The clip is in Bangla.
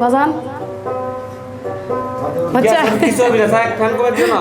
বাজান? বাচ্চা কিছু হবে না থাক ফ্যান কমার জন্য।